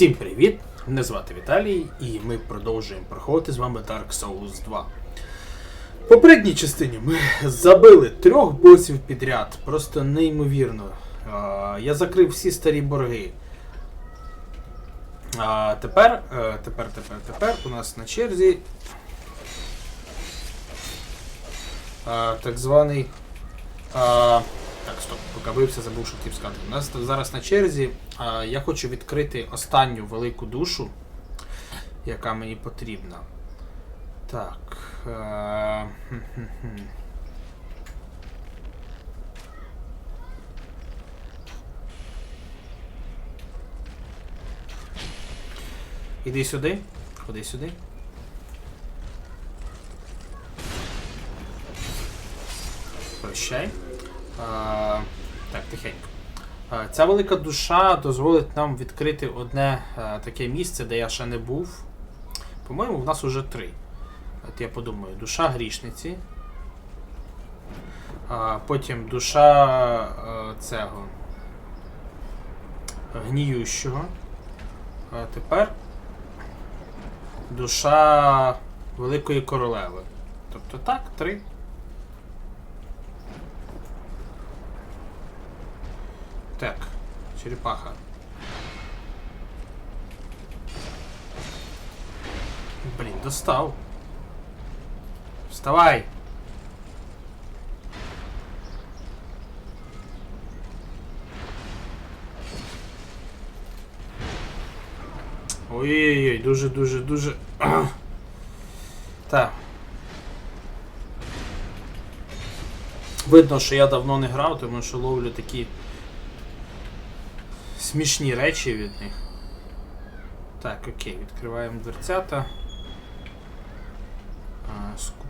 Всім привіт! Мене звати Віталій, і ми продовжуємо проходити з вами Dark Souls 2. Попередній частині ми забили трьох босів підряд. Просто неймовірно. Я закрив всі старі борги. А тепер, е, тепер, тепер, тепер у нас на черзі. Так званий. Так, стоп, поки бився, забув, що хотів сказати. У нас зараз на черзі. Я хочу відкрити останню велику душу, яка мені потрібна. Так. Е. Іди сюди. Ходи сюди. Прощай. А, так, тихенько. А, Ця велика душа дозволить нам відкрити одне а, таке місце, де я ще не був. По-моєму, в нас уже три. От я подумаю, душа грішниці. А, потім душа цього гніющого. А тепер душа Великої королеви. Тобто так, три. Так, черепаха. Блін, достав. Вставай! Ой-ой-ой, дуже, дуже, дуже. Так. Видно, що я давно не грав, тому що ловлю такі смішні речі від них. Так, окей, відкриваємо дверцята.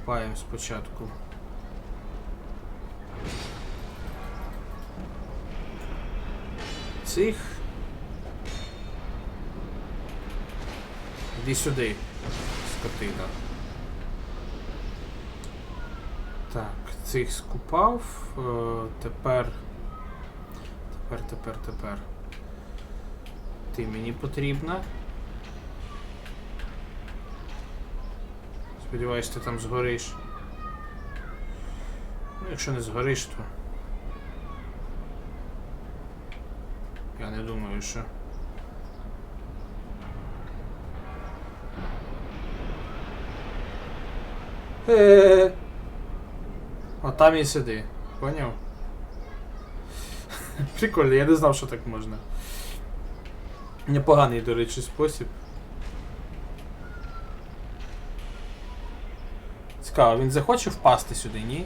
А, скупаємо спочатку. Цих. Іди сюди, скотина. Так, цих скупав. Е, тепер. Тепер, тепер, тепер. Ти мені потрібна. Сподіваюсь, ти там згориш. Ну, якщо не згориш, то. Я не думаю, що. О, там і сиди. Поняв? Прикольно, я не знав, що так можна. Непоганий, до речі, спосіб. Цікаво, він захоче впасти сюди, ні?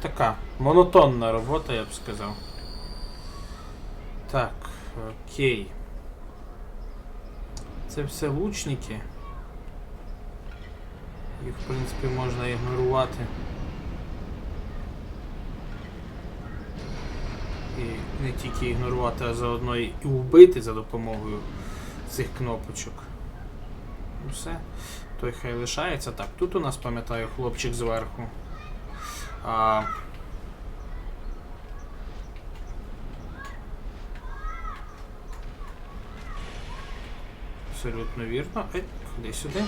Така монотонна робота, я б сказав. Так, окей. Це все лучники. Їх, в принципі, можна ігнорувати. І не тільки ігнорувати, а заодно і вбити за допомогою цих кнопочок. Ну все. Той хай лишається. Так, тут у нас, пам'ятаю, хлопчик зверху. А... Абсолютно вірно. Ей, ходи сюди.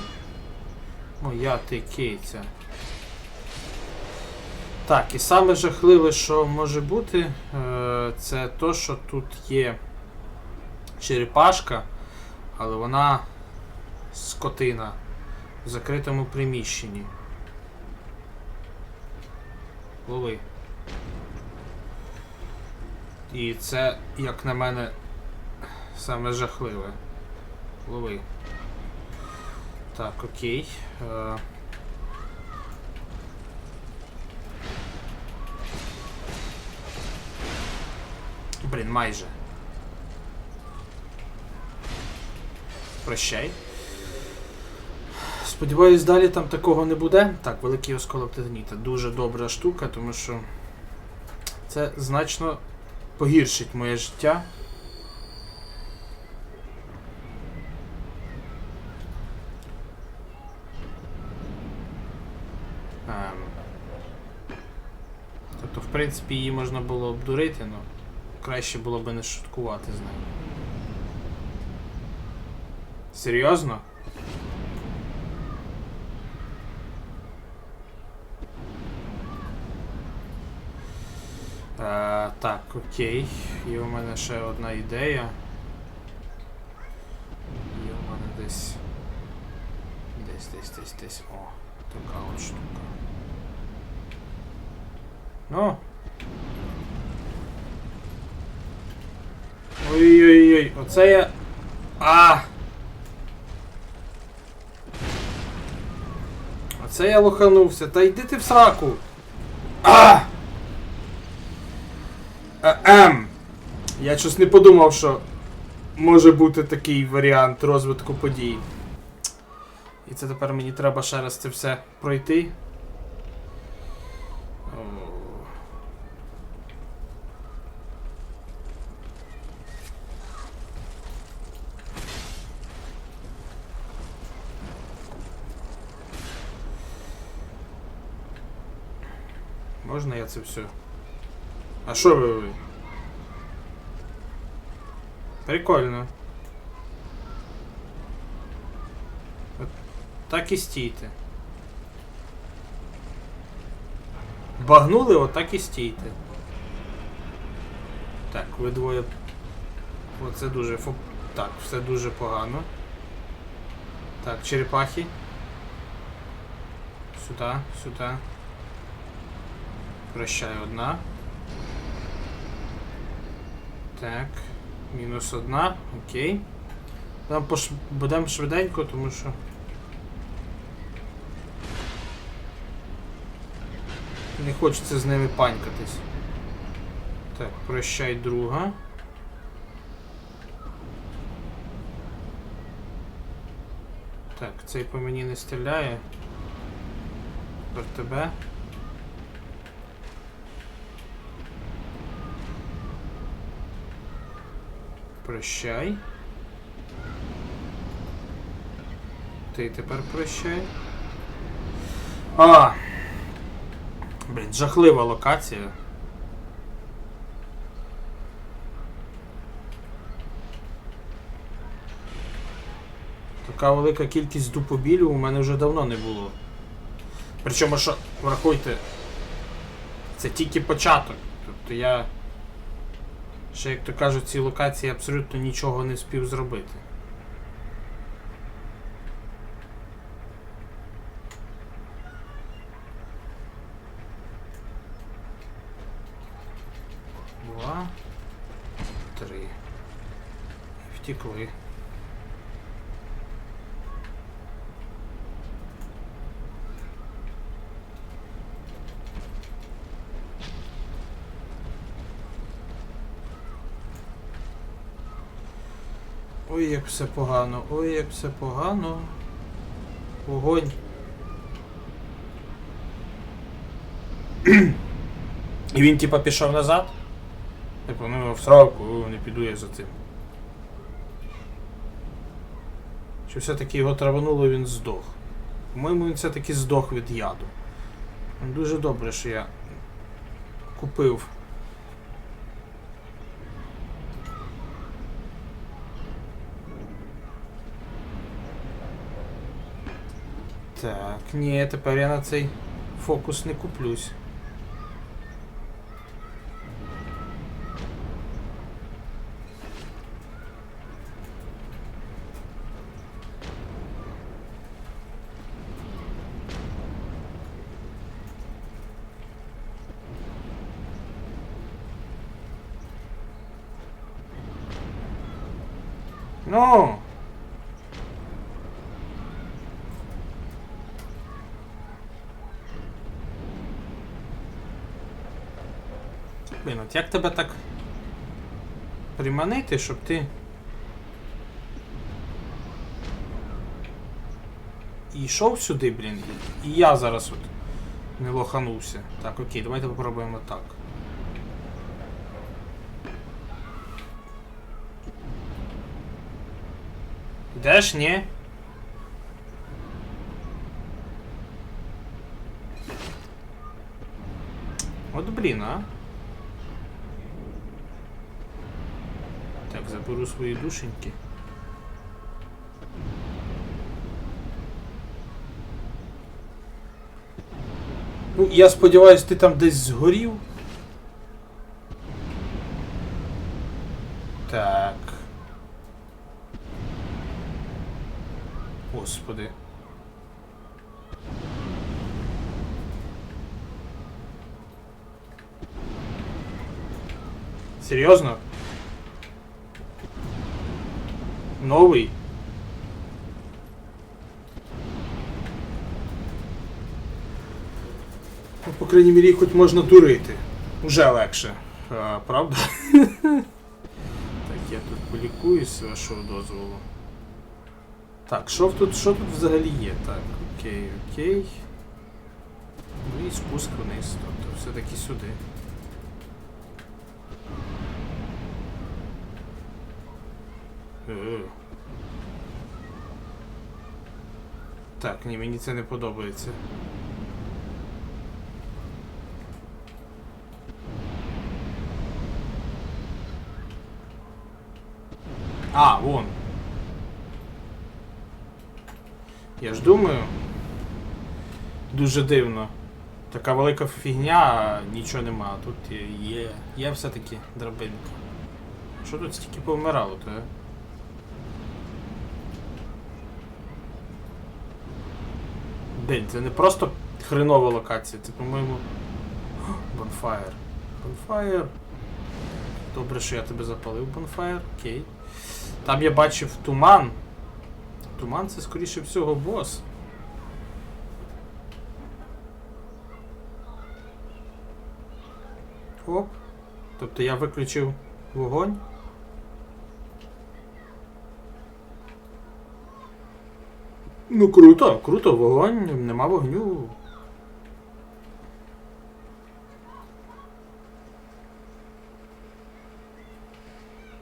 Моя ти кейця. Так, і саме жахливе, що може бути, е, це то, що тут є черепашка, але вона скотина в закритому приміщенні. Лови. І це, як на мене, саме жахливе. Лови. Так, окей. Блін, майже. прощай. Сподіваюсь, далі там такого не буде. Так, великий осколок титаніта. Дуже добра штука, тому що це значно погіршить моє життя. Ем. Тобто, в принципі, її можна було обдурити, але краще було би не шуткувати з нею. Серйозно? Е, так, окей. Є у мене ще одна ідея. Є у мене десь. Десь, десь, десь, десь. О, така от штука. Ну. Ой-ой-ой, оце я. А! Оце я лоханувся. Та йди ти в сраку. А! Е, Ем. Я щось не подумав, що може бути такий варіант розвитку подій. І це тепер мені треба ще раз це все пройти. О. Можна я це все? А що ви? Прикольно. От так і стійте. Багнули, отак і стійте. Так, ви двоє. Оце дуже фо... Так, все дуже погано. Так, черепахи. Сюди, сюди. Прощай одна. Так. Мінус одна. Окей. Там пош... будемо швиденько, тому що. Не хочеться з ними панькатись. Так, прощай друга. Так, цей по мені не стріляє. Про тебе. Прощай. Ти тепер прощай. А! Блін, жахлива локація. Така велика кількість дупобілів у мене вже давно не було. Причому що, врахуйте, це тільки початок. Тобто я. Ще, як то кажуть, цій локації абсолютно нічого не спів зробити. Два. Три. Втекли. Ой, як все погано, ой, як все погано. Вогонь. І він типа пішов назад. Типу, ну в сраку, не піду я за цим. Чи все-таки його травануло, він здох. По-моєму, він все-таки здох від яду. Дуже добре, що я купив. Так, ні, тепер я на цей фокус не куплюсь. Ну. Блін, от як тебе так приманити, щоб ти. і йшов сюди, блін, і, я зараз от не лоханувся. Так, окей, давайте попробуємо так. Йдеш, ні? От блін, а? Заберу свої душеньки. Ну, я сподіваюся, ти там десь згорів. Так. Господи. Серйозно? Новий? Ну, по крайній мірі, хоч можна дурити. Уже легше. А, правда? так, я тут полікуюсь, з вашого дозволу. Так, що тут, що тут взагалі є? Так, окей, окей. Ну і спуск вниз, тобто все-таки сюди. Е. Так, ні, мені це не подобається. А, вон. Я ж думаю. Дуже дивно. Така велика фігня, а нічого нема. Тут є. Є все-таки драбинка. Що тут стільки повмирало, то? Блін, це не просто хренова локація, це, по-моєму. Bonfire. Bonfire. Добре, що я тебе запалив, Bonfire. Окей. Там я бачив туман. Туман це скоріше всього бос. Оп. Тобто я виключив вогонь. Ну круто, круто, вогонь, нема вогню.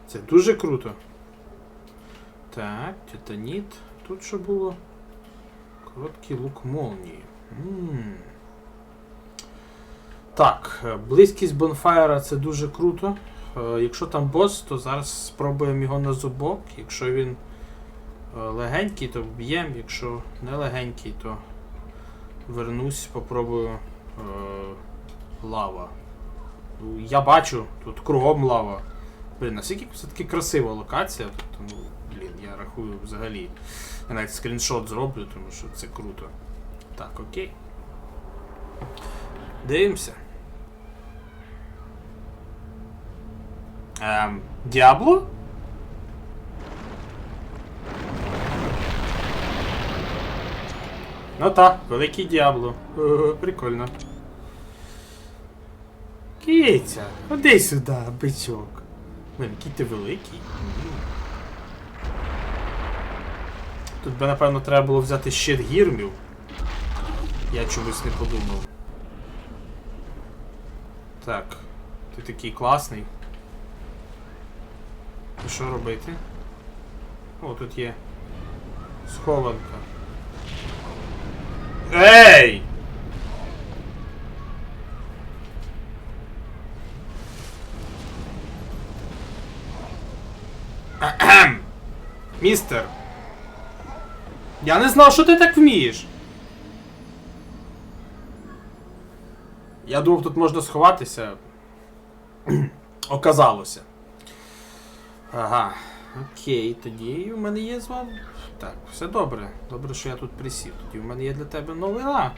Це дуже круто. Так, титаніт. Тут що було? Короткий лук молнії. М. Так, е, близькість бонфайра це дуже круто. Е, Якщо там бос, то зараз спробуємо його на зубок. Якщо він легенький, то вб'ємо. Якщо не легенький, то вернусь, попробую е, лава. Ну, Я бачу, тут кругом лава. Блін, наскільки все-таки красива локація. Тобто, ну, блін, я рахую взагалі. Я навіть скріншот зроблю, тому що це круто. Так, окей. Дивимося. Ем, Діабло? Ну так, великий Діабло. О, прикольно. Киця, ходи сюди, бичок. Блин, який ти великий. Тут би, напевно, треба було взяти щит гірмів. Я чомусь не подумав. Так, ти такий класний. І що робити? О, тут є схованка. Ей! Містер! Я не знав, що ти так вмієш. Я думав, тут можна сховатися. Оказалося. Ага. Окей, тоді у мене є з вами. Так, все добре. Добре, що я тут присів. Тоді у мене є для тебе новина.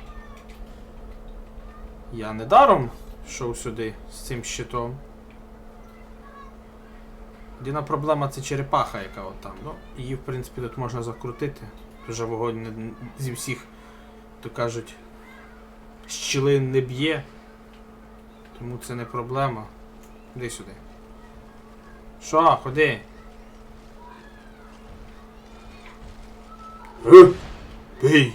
Я недаром йшов сюди з цим щитом. Єдина проблема це черепаха, яка от там. Ну, її, в принципі, тут можна закрутити. Вже вогонь не, зі всіх, то кажуть, щілин не б'є. Тому це не проблема. Іди сюди. Що, ходи? Э, huh? Bey.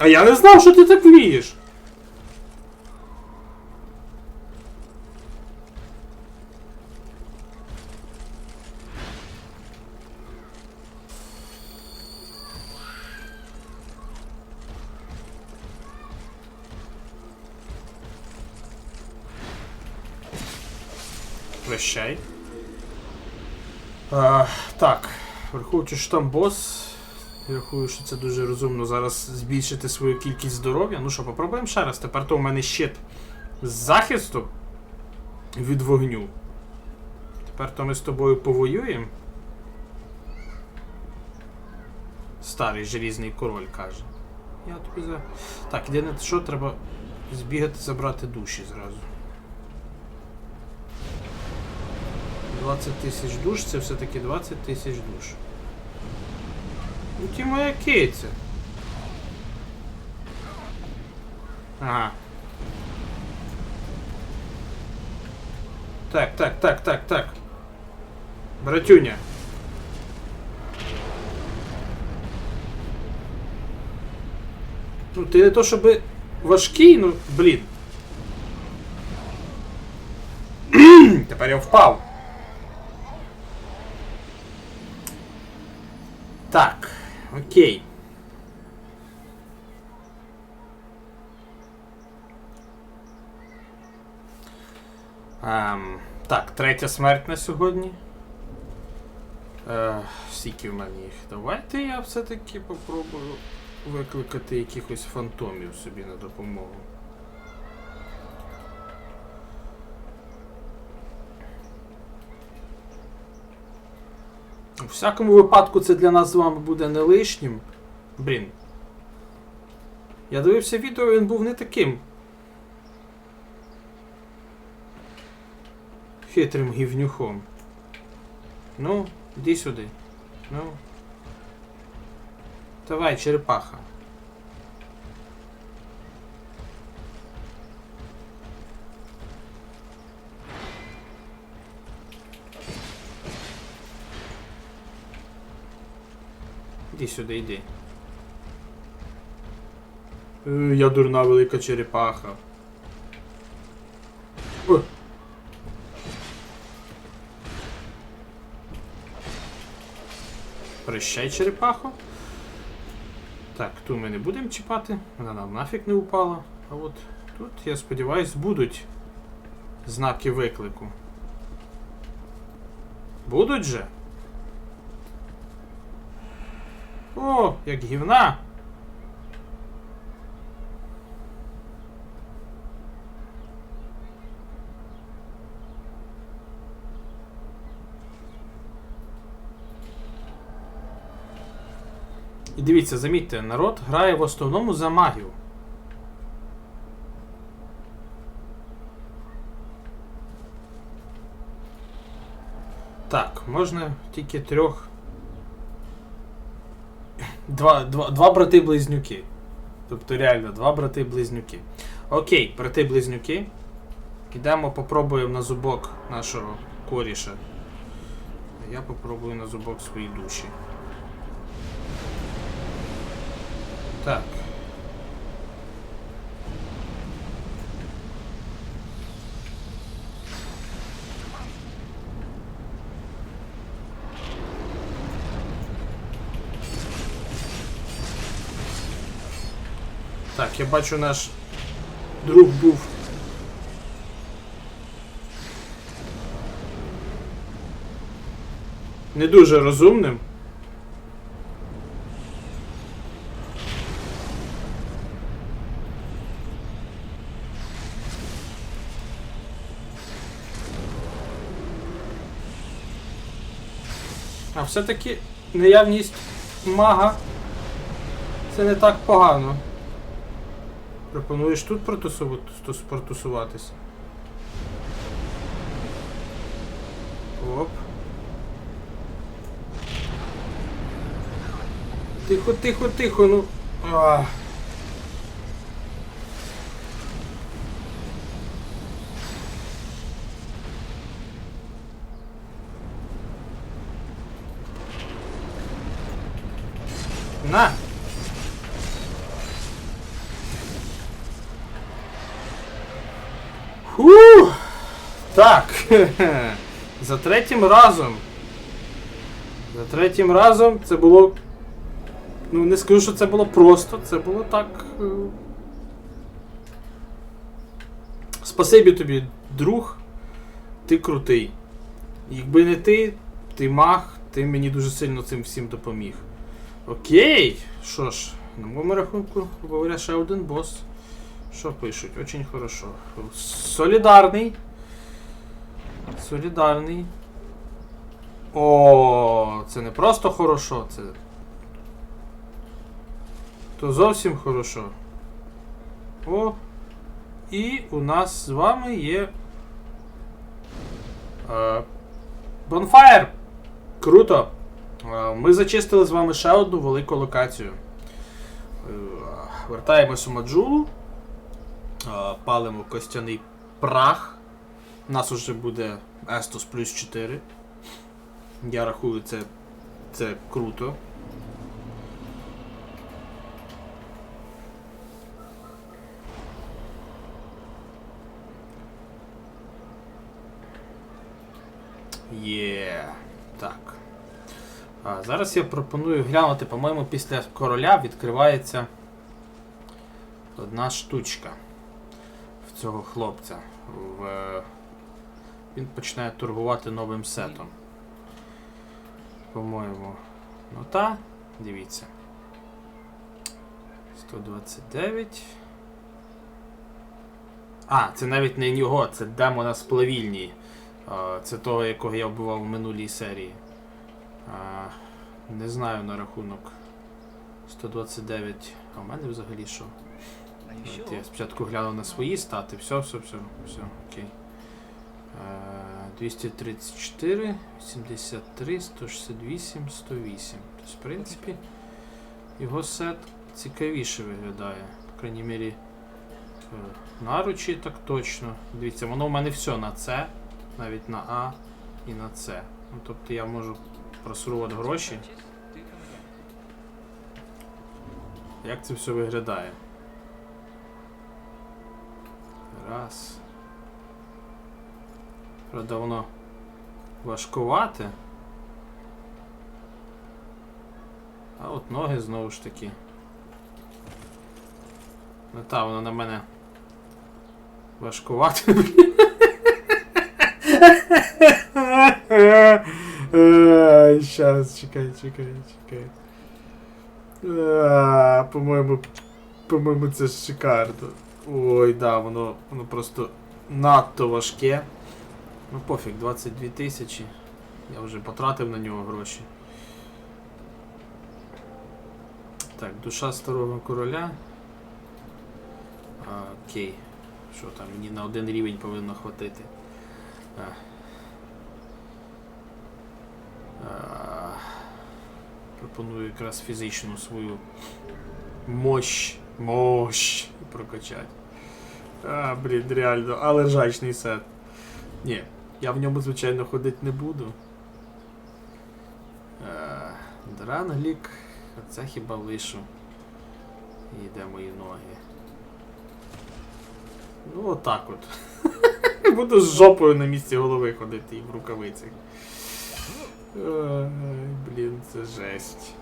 А я не знав, що ти так вмієш. Прощай. А, так, враховуючи, що там бос, я рахую, що це дуже розумно зараз збільшити свою кількість здоров'я. Ну що, попробуємо ще раз. Тепер то у мене щит з захисту від вогню. Тепер то ми з тобою повоюємо. Старий желізний король каже. Я тобі за. Так, єдине, що треба збігати, забрати душі зразу. 20 тисяч душ, це все-таки 20 тисяч душ. Ну ті моя киця. Ага. Так, так, так, так, так. Братюня. Ну, ти не то щоб важкий, ну, блін. Тепер я впав. Так, окей. Ем, так, третя смерть на сьогодні. Е, скільки в мене їх? Давайте я все-таки попробую викликати якихось фантомів собі на допомогу. У всякому випадку це для нас з вами буде не лишнім. Блін. Я дивився відео, він був не таким. Хитрим гівнюхом. Ну, іди сюди. Ну. Давай, черепаха. Іди сюди, йди. Е, Я дурна велика черепаха. О. Прощай, черепахо. Так, ту ми не будемо чіпати, вона нам нафіг не упала. А от тут, я сподіваюсь, будуть знаки виклику. Будуть же? О, як гівна. І дивіться, замітьте, народ грає в основному за магію. Так, можна тільки трьох. Два, два, два брати-близнюки. Тобто реально два брати-близнюки. Окей, брати-близнюки. Ідемо, попробуємо на зубок нашого коріша. Я попробую на зубок свої душі. Так. Так, я бачу наш друг був. Не дуже розумним. А все-таки наявність мага це не так погано. Пропонуєш тут протусу- протусуватися? Оп. Тихо, тихо, тихо, ну. А. На! Фу! Так. За третім разом. За третім разом це було. Ну, не скажу, що це було просто, це було так. е, Спасибі тобі, друг. Ти крутий. Якби не ти, ти маг, ти мені дуже сильно цим всім допоміг. Окей. Що ж, на моєму рахунку, говоря, ще один бос. Що пишуть? Очень хорошо. Солідарний. Солідарний. О, це не просто хорошо, це. То зовсім хорошо. О. І у нас з вами є. Е, Bonfire! Круто! Е, Ми зачистили з вами ще одну велику локацію. Е, Вертаємось у Маджулу. Е, Палимо костяний прах. У нас уже буде Estus плюс 4. Я рахую, це, це круто. Є. Так. А, зараз я пропоную глянути, по-моєму, після короля відкривається одна штучка в цього хлопця. В... Він починає торгувати новим сетом. По-моєму. Ну та, дивіться. 129. А, це навіть не його, це демона з плавільні. Це того, якого я вбивав в минулій серії. Не знаю на рахунок 129. А в мене взагалі що? Я спочатку глянув на свої стати. Все, все, все, все, окей. Е, 234, 73, 168, 108. Тобто, в принципі, його сет цікавіше виглядає. По крайній мірі, е, наручі так точно. Дивіться, воно в мене все на С, навіть на А і на С. Ну, тобто я можу просрувати гроші. Як це все виглядає? Раз. Правда, воно важкувате. А от ноги знову ж таки. Ну та, воно на мене важкувате. Щас, чекай, чекай, чекай. По-моєму, по-моєму, це шикарно. Ой, да, воно, воно просто надто важке. Ну пофіг, 22 тисячі. Я вже потратив на нього гроші. Так, душа старого короля. Окей. Що там, мені на один рівень повинно хватити. А. А, пропоную якраз фізичну свою мощь. Мощь прокачати. А, блін, реально, але ржачний сет. Ні, я в ньому, звичайно, ходити не буду. Е, Дранглік, це хіба лишу. І де мої ноги. Ну, отак от. Буду з жопою на місці голови ходити і в рукавицях. Ой, блін, це жесть.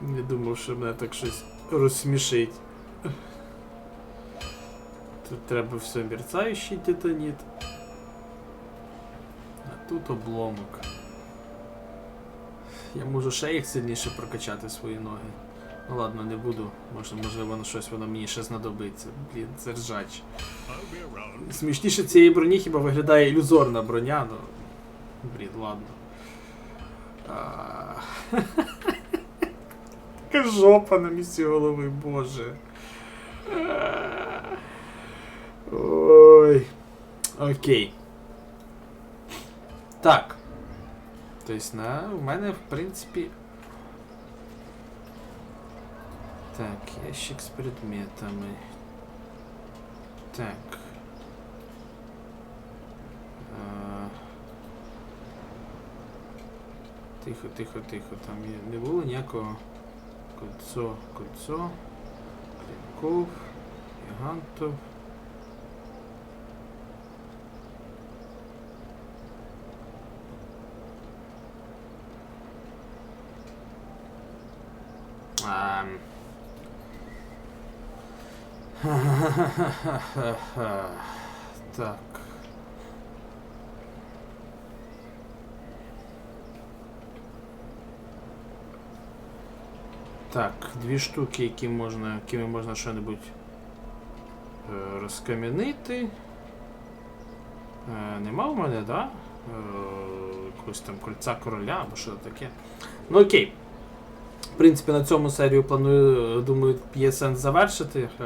Не думав, що мене так щось розсмішить. Тут треба все мерцаючий титаніт. Тут обломок. Я можу ще їх сильніше прокачати свої ноги. Ну ладно, не буду. Може, можливо, на щось воно мені ще знадобиться. Блін, це ржач. Смішніше цієї броні хіба виглядає ілюзорна броня, ну. Блін, ладно. Така жопа на місці голови, боже. Ой. Окей. Так. Тобто, на, у мене, в принципі. Так, ящик з предметами. Так. Тихо, тихо, тихо. Там не було ніякого кольцо, кольцо. Клінков, Гігантов. Так. Так, дві штуки, які можна, якими можна що-небудь е, розкам'янити. Е, нема в мене, да? Е, якогось там кольця короля або що таке. Ну окей. В принципі, на цьому серію планую, е, думаю, є сенс завершити.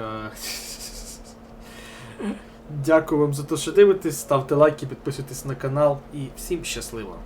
Дякую вам за те, що дивитесь. Ставте лайки, підписуйтесь на канал і всім щасливо!